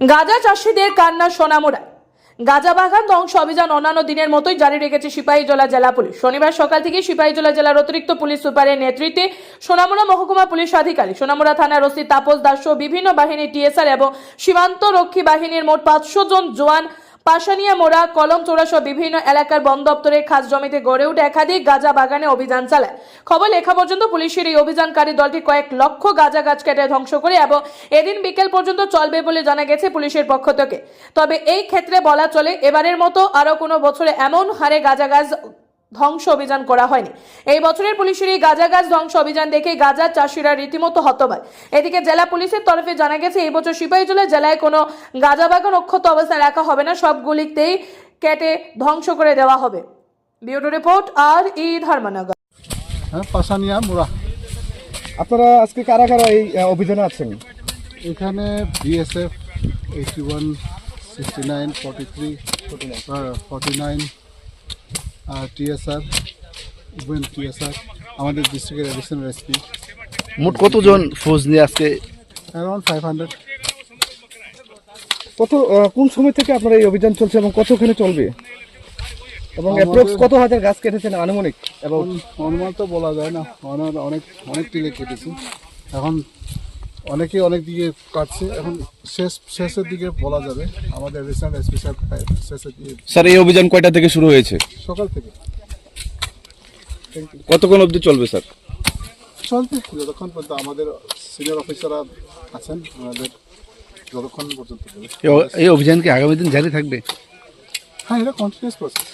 গাঁজা চাষিদের কান্না সোনামুড়া গাঁজা বাগান ধ্বংস অভিযান অন্যান্য দিনের মতোই জারি রেখেছে সিপাহীজলা জেলা পুলিশ। শনিবার সকাল থেকে সিপাহীজলা জেলার অতিরিক্ত পুলিশ সুপারের নেতৃত্বে সোনামুড়া মহকুমা পুলিশ আধিকারিক, সোনামুড়া থানার ওসি তাপস দাস বিভিন্ন বাহিনী টিএসআর এবং সীমান্ত রক্ষী বাহিনীর মোট পাঁচশো জন জওয়ান পাশানিয়া মোড়া, কলম চোরাসহ বিভিন্ন এলাকার বন দপ্তরের খাস জমিতে গড়ে উঠে একাধিক গাঁজা বাগানে অভিযান চালায়। খবর লেখা পর্যন্ত পুলিশের এই অভিযানকারী দলটি কয়েক লক্ষ গাঁজা গাছ কেটে ধ্বংস করে এবং এদিন বিকেল পর্যন্ত চলবে বলে জানা গেছে পুলিশের পক্ষ থেকে। তবে এই ক্ষেত্রে বলা চলে, এবারের মতো আরও কোনো বছরে এমন হারে গাঁজা গাছ ধ্বংস অভিযান করা হয়নি। এই বছরের পুলিশের এই গাঁজা গাছ ধ্বংস অভিযান দেখে গাঁজা চাষিরা রীতিমতো হতবাক। এদিকে জেলা পুলিশের তরফে জানা গেছে এই বছর সিপাহীজলা জেলায় কোনো গাঁজা বাগান অক্ষত অবস্থায় রাখা হবে না সবগুলিতেই কেটে ধ্বংস করে দেওয়া হবে। বিউরো রিপোর্ট আর ই ধর্মনগর। হ্যাঁ পাশানিয়া মুরা আপনারা আজকে কারা কারা এই অভিযানে আছেন? এখানে BSF eighty one sixty nine forty three forty nine TSR even TSR আমাদের ডিস্ট্রিক্টের অ্যাডিশনাল এসপি মোট কতজন ফৌজ নিয়ে আজকে? অ্যারাউন্ড ফাইভ হান্ড্রেড কত কোন সময় থেকে আপনার এই অভিযান চলছে এবং কতখানি চলবে? এবং অ্যাপ্রক্স কত হাজার গাছ কেটেছেন আনুমানিক? এবং অনুমান তো বলা যায় না অনেক অনেক অনেক টিলে কেটেছি। এখন অনেকে অনেক দিকে কাটছে। এখন শেষ শেষের দিকে বলা যাবে। আমাদের রিসেন্ট স্পেশাল শেষের দিকে। স্যার এই অভিযান কয়টা থেকে শুরু হয়েছে? সকাল থেকে। কতক্ষণ অবধি চলবে স্যার? চলবে যতক্ষণ পর্যন্ত আমাদের সিনিয়র অফিসাররা আছেন আমাদের যতক্ষণ পর্যন্ত এই অভিযান কি আগামী দিন জারি থাকবে? হ্যাঁ এটা কন্টিনিউস প্রসেস